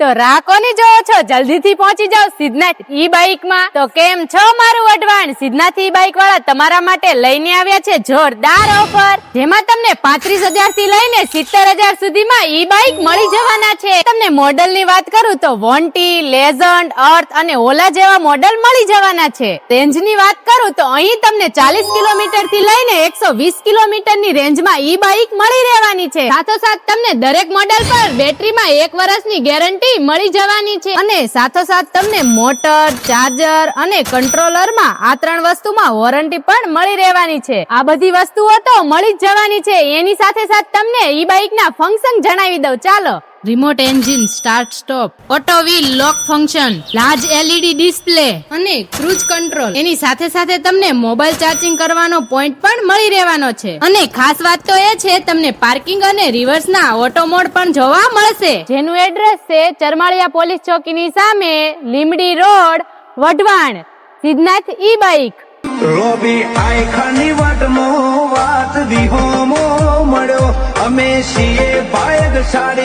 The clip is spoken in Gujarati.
તો રાહ કોની જોવો છો? જલ્દીથી પહોંચી જાઓ સિદ્ધનાથ ઈ બાઇકમાં તો કેમ છો મારું વઢવાણ? સિદ્ધનાથ ઈ બાઇક વાળા તમારા માટે લઈને આવ્યા છે જોરદાર ઓફર. જેમાં તમને પાંત્રીસ હજારથી લઈને સિત્તેર હજાર સુધીમાં ઈ બાઇક મળી જવાના છે. તમને મોડલની વાત કરું તો વોન્ટી લેઝન્ડ અર્થ અને ઓલા જેવા મોડલ મળી જવાના છે. રેન્જની વાત કરું તો અહીં તમને ચાલીસ કિલોમીટરથી લઈને એકસો વીસ કિલોમીટરની રેન્જમાં ઈ બાઇક મળી રહેવાની છે. સાથોસાથ તમને દરેક મોડેલ પર બેટરીમાં એક વર્ષની ગેરંટી મળી જવાની છે. અને સાથોસાથ તમને મોટર, ચાર્જર અને કંટ્રોલરમાં આ ત્રણ વસ્તુમાં વોરંટી પણ મળી રહેવાની છે. આ બધી વસ્તુઓ તો મળી જ જવાની છે. એની સાથે સાથે તમને ઈ બાઇક ના ફંક્શન જણાવી દઉં. ચાલો. Remote engine start stop, auto wheel lock function, large LED display અને ક્રૂઝ કંટ્રોલ. એની સાથે સાથે તમને મોબાઈલ ચાર્જિંગ કરવાનો પોઈન્ટ પણ મળી રહેવાનો છે. અને ખાસ વાત તો એ છે, તમને પાર્કિંગ અને રિવર્સ ના ઓટો મોડ પણ જોવા મળશે. જેનું એડ્રેસ છે ચરમાળિયા પોલીસ ચોકીની સામે Limdi road, Wadhwan, Siddhnath E bike. મળ્યો. અમે છીએ બાયગ સાડી